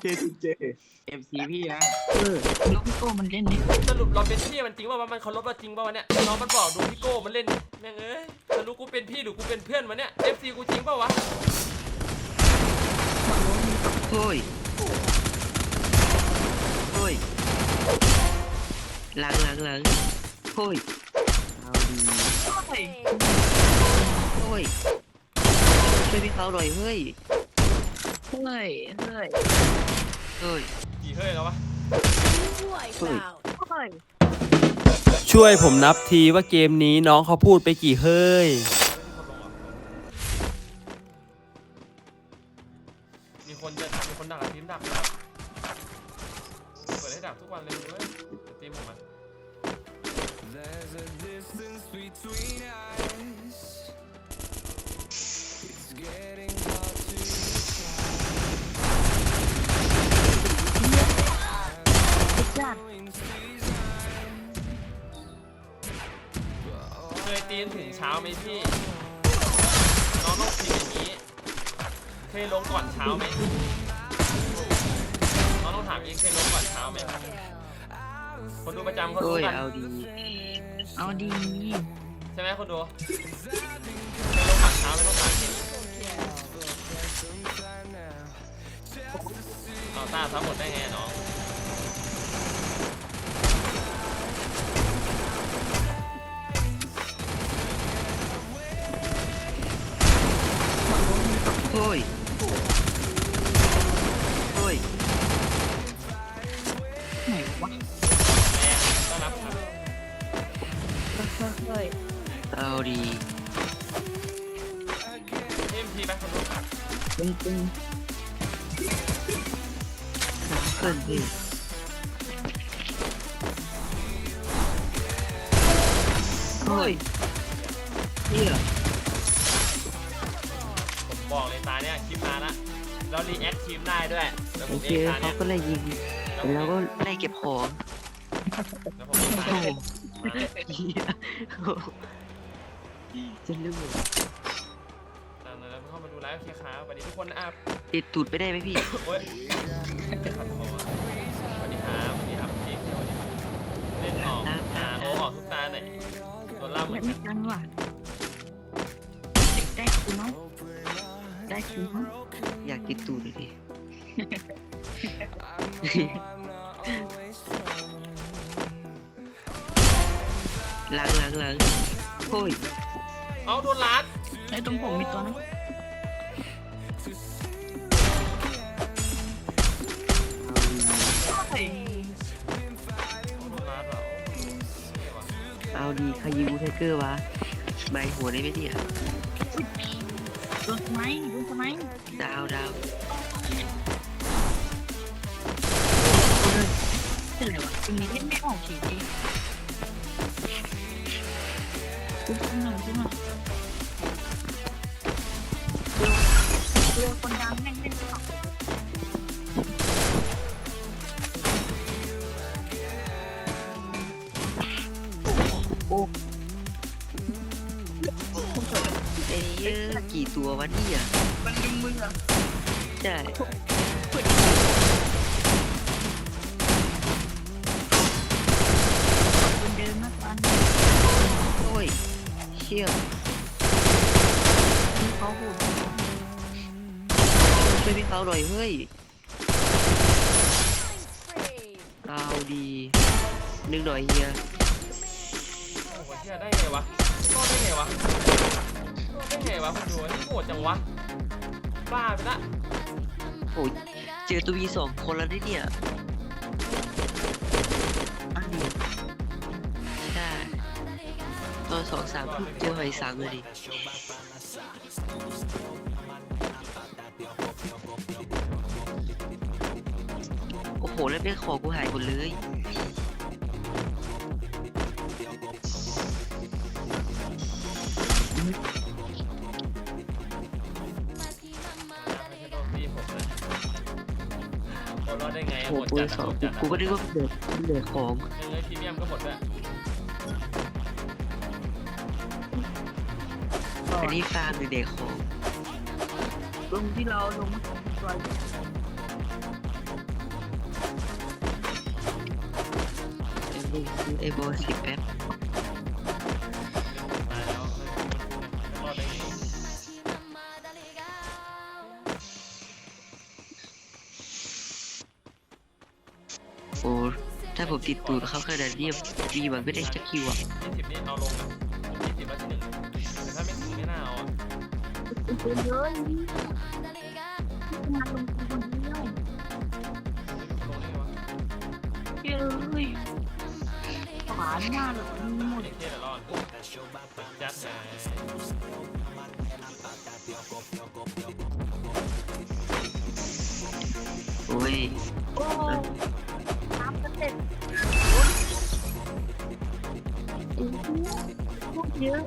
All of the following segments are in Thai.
เจเจเอฟซีพี่นะเออแล้วพี่โก้มันเล่นนี่สรุปเราเป็นพี่มันจริงว่ามันเคารพเราจริงป่าวะเนี่ยน้องมันบอกดูพี่โก้มันเล่นดิแม่งเอ้ยจะรู้กูเป็นพี่หรือกูเป็นเพื่อนวะเนี่ย FC กูจริงป่าวะเฮ้ยเฮ้ยหลังหลังหลังเฮ้ยเอาดีเฮ้ยเฮ้ยช่วยพี่เขาหน่อยเฮ้ย เฮ้ยเฮ้ยเฮ้ยกี่เฮ้ยแล้ววะเฮ้ยเฮ้ยช่วยผมนับทีว่าเกมนี้น้องเขาพูดไปกี่เฮ้ย มีคนจะมีคนดักอะทีมดักนะเปิดให้ดักทุกวันเลยเว้ยเดี๋ยวทีมผมมา to decide. เคยตีนถึงเช้าไหมพี่น้องต้องพิมพ์อย่างนี้ เคยลงก่อนเช้าไหมน้องต้องถามเองเคยลงก่อนเช้าไหมคนดูประจำเขาเฮ้รู้ยกันเอาดี เอาดี ใช่ไหมคนดูเคยลงก่อนเช้าไหมต้องถามเองต่อต้านทั้งหมดได้ไงน้อง เอ็มพีไปคนดูตึงตึงเพื่อนพี่เฮ้ยเฮียผมบอกเลยตาเนี่ยคลิปมาละแล้วรีแอคทีมได้ด้วยแล้วผโอมเคเองตาเขาเนี่ยก็เลยยิงแล้วก็ไล่เก็บของแล้วผมเองตาโอ้โหเนี่ยเหี้ยจะลืมตามนั้น แล้วเข้ามาดูไลฟ์โอเคครับสวัสดีทุกคนนะครับติดตูดไปได้ไหมพี่ โอ้ยขัดคอสวัสดีครับสวัสดีครับพี่สวัสดีครับเล่นออกอ่าโอ้ออกทุกตาหน่อยตัวล่าเหมืไม่อนกัไม่นกันว่ะเด็กได้คุณเนาะได้คุณเนาะอยากติดตูดเลยดิหลังหลังหลังโอ้ยเอาโดนลัดไอ้ตรงผมมีตัวนึง เอาดีใครยิงบูไทเกอร์วะใบหัวได้ไหมเนี่ยโดนทำไมโดนทำไมดาวดาวเป็นไรวะตรงนี้เล่นไม่ออกทีดีปุ๊บขึ้นหน่อยขึ้นหน่ เยอะกี่ตัววะเนี่ยมันดึงมืออะใช่คนเดินมากกว่าโอ้ยเชี่ยที่เขาหูดช่วยพี่เขาหน่อยเฮ้ยเอาดีนึงหน่อยเฮียโอ้โหเชี่ยได้ไงวะรอดได้ไงวะรอด ได้ไงวะคุณดูนี่โหดจังวะ บ้าไปละโอ้ยเจอตัววีสองคนแล้วนี่เนี่ยอันนี้ใช่ตอนสองสามทุ่มเจอหอยสังเลยดิโอ้โห แล้วเป็นของกูหายหมดเลย อดได้ไงโหหมดจันอะองหมกูจัดอะกูก็นึกว่าเดือดเดือดของเอ้ยพรีเมียมก็หมดแล้วอันนี้ฟาร์มหรือเดือดของลงที่เราลงซอยไอ้โบไอ้โบสิบแป๊บ ผมติดตูดเขาขนาดนี้ดีมันไม่ได้จะคิวอะยี่สิบนี่เอาลงนะยี่สิบมาที่หนึ่งแต่ถ้าไม่ถึงไม่น่าเอาอะเป็นเยอะนี่มาลงคนเดียวลงได้ไงวะเยอะเลยขวานหน้าหรอกหมดเด็กเท่แต่รอดจัดไงโอ้ยโอ้ตามสเต็ป เยอะ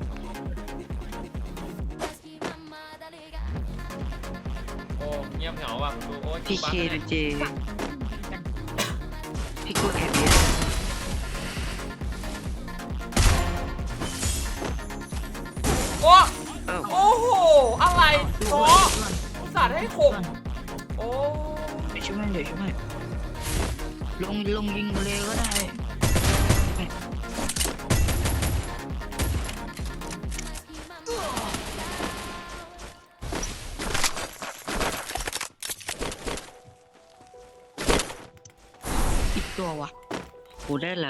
โอ้เงียบเหงาว่ะดูโอ้ยพี่บ้าเคเลดูยเจพี่กูแอบเยอะโอ้เอ้าโอ้โห อะไรโอ้อุตส่าห์ให้ข่มโอ้เดี๋ยวช่วยให้เดี๋ยวช่วยให้ลงลงยิงเลยก็ได้ โหได้ห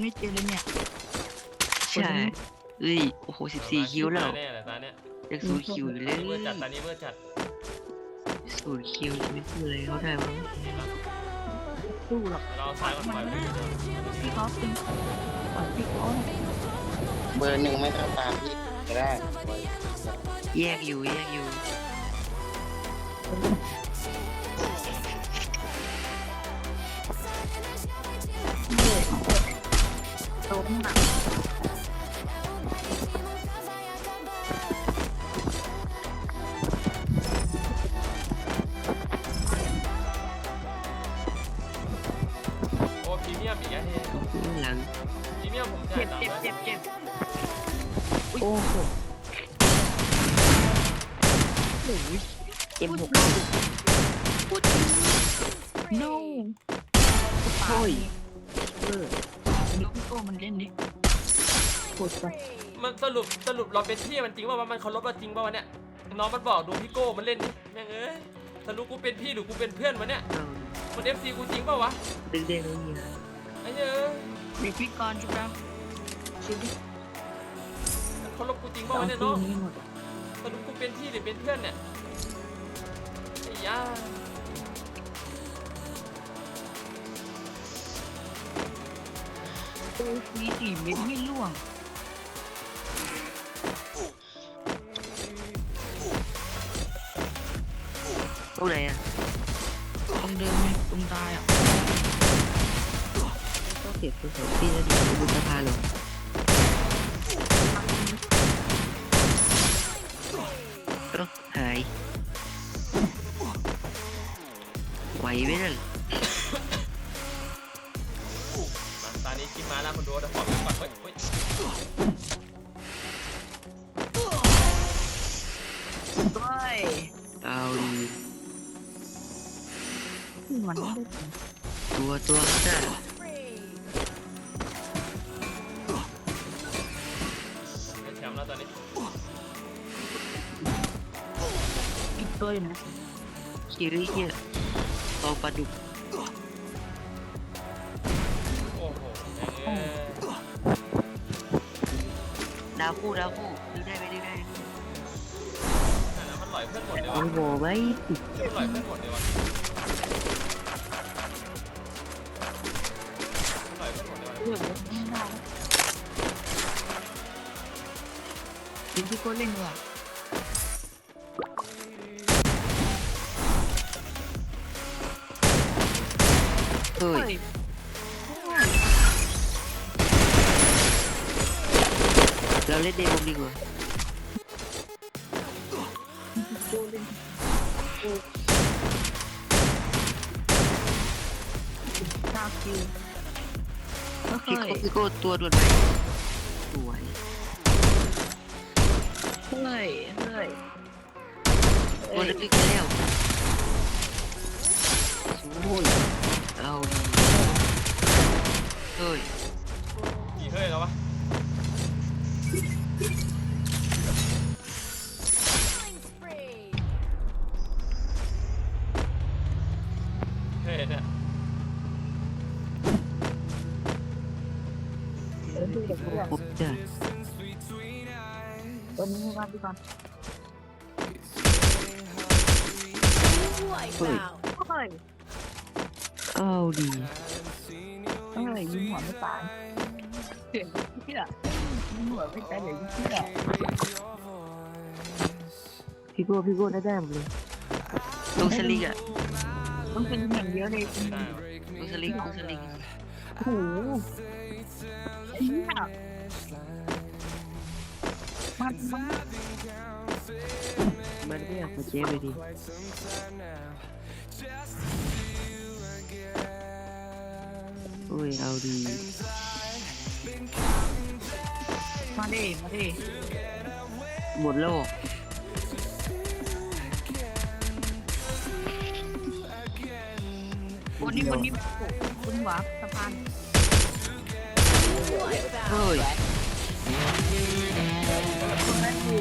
ไม่เจอเลยเนี่ยใช่เอ้ยโอ้โหสิบสี่คิวแล้วแน่เลยตาเนี้ยยังศูนย์คิวอยู่เลยเบอร์จัดตานี้เบอร์จัดศูนย์คิวจะไม่พูดเลยเขาได้มั้งสู้หรอกเราซ้ายก่อนปล่อยไปดูพี่เขาเป็นปล่อยพี่เขาเบอร์หนึ่งไม่ต้องตามพี่ก็ได้แยกอยู่แยกอยู่ โอ้โหโอ้ยเอ็มหกพูด no โอ้ยเออดูพี่โก้มันเล่นดิโคตรไปมันสรุปสรุปเราเป็นพี่มันจริงป่าวะมันเคารพเราจริงป่าวะเนี่ยน้องมันบอกดูพี่โก้มันเล่นดิแม่งเอ้ยสรุปกูเป็นพี่หรือกูเป็นเพื่อนวะเนี่ยเอามันเอฟซีกูจริงป่าวะดึงเด้งเลยเนี่ยไอ้เอ้ยเด็กพี่กรณ์จุดแล้วชิดิ เคารพกูจริงเอาป่าวะเนี่ยคืน้องนนี้หมดสรุปกูเป็นพี่หรือเป็นเพื่อนเนี่ยไอ้ย่าโอ้ยมีสี่เม็ดไม่ล่วงตรงไหนอะตรงเดิมเลยตรงตายอะต้องเก็บตัวของพี่แล้วดูบนสะพานเหรอ ต้องหายไหวไหมนั่นมาตอนนี้คิดมาแล้วคนดูเดี๋ยวขอก่อนเฮ้ยเฮ้ยเฮ้ยเอาดีขึ้นวันนี้ได้ตัวตัวข้างหน้า อีกตัวอยู่นะคิริเฮียตอปลาดุกโอ้โหแม่งเอ้ยดาวคู่ดาวคู่ดึงได้ไหมดึงได้แต่แล้วมันหล่อยเพื่อนหมดเลยโอ้วะโหไว้มันหล่อยเพื่อนหมดเลยวะเลือกเลยไม่ได้ถึงที่โค้ชเล่นดีกว่า เฮ้ยเราเล่นเดมดีกว่าโค้ชเล่นเก้าคิวพี่เฮ้ยโก้พี่โก้ตัวด่วนไหมสวยเฮ้ยเฮ้ยตัวลึกๆแล้วโอ้ย เอาดีเฮ้ยกี่เฮ้ยแล้ววะเฮ้ยเนี่ยเดี๋ยวดูเด็กเพื่อนครบจ้ะตัวนี้ให้ว่าดีกว่าเฮ้ย เฮ้ย เอาดีเฮ้ยยิงหัวไม่ตายเสียงเชื่อยิงหัวไม่ตายเดี๋ยวยิงเชื่อพี่โก้พี่โก้ได้ได้หมดเลยลงสลิงอะต้องเป็นอย่างเดียวเลยไม่ได้วะลงสลิงลงสลิงโอ้โหไอ้เนี่ยมันมันมันไม่อยากมาเจ๊เลยดิ โอ้ยเอาดีมาดิ มาดิ หมดแล้วเหรอวันนี้วันนี้คุณหวาสะพานเฮ้ยคุณแม่ดู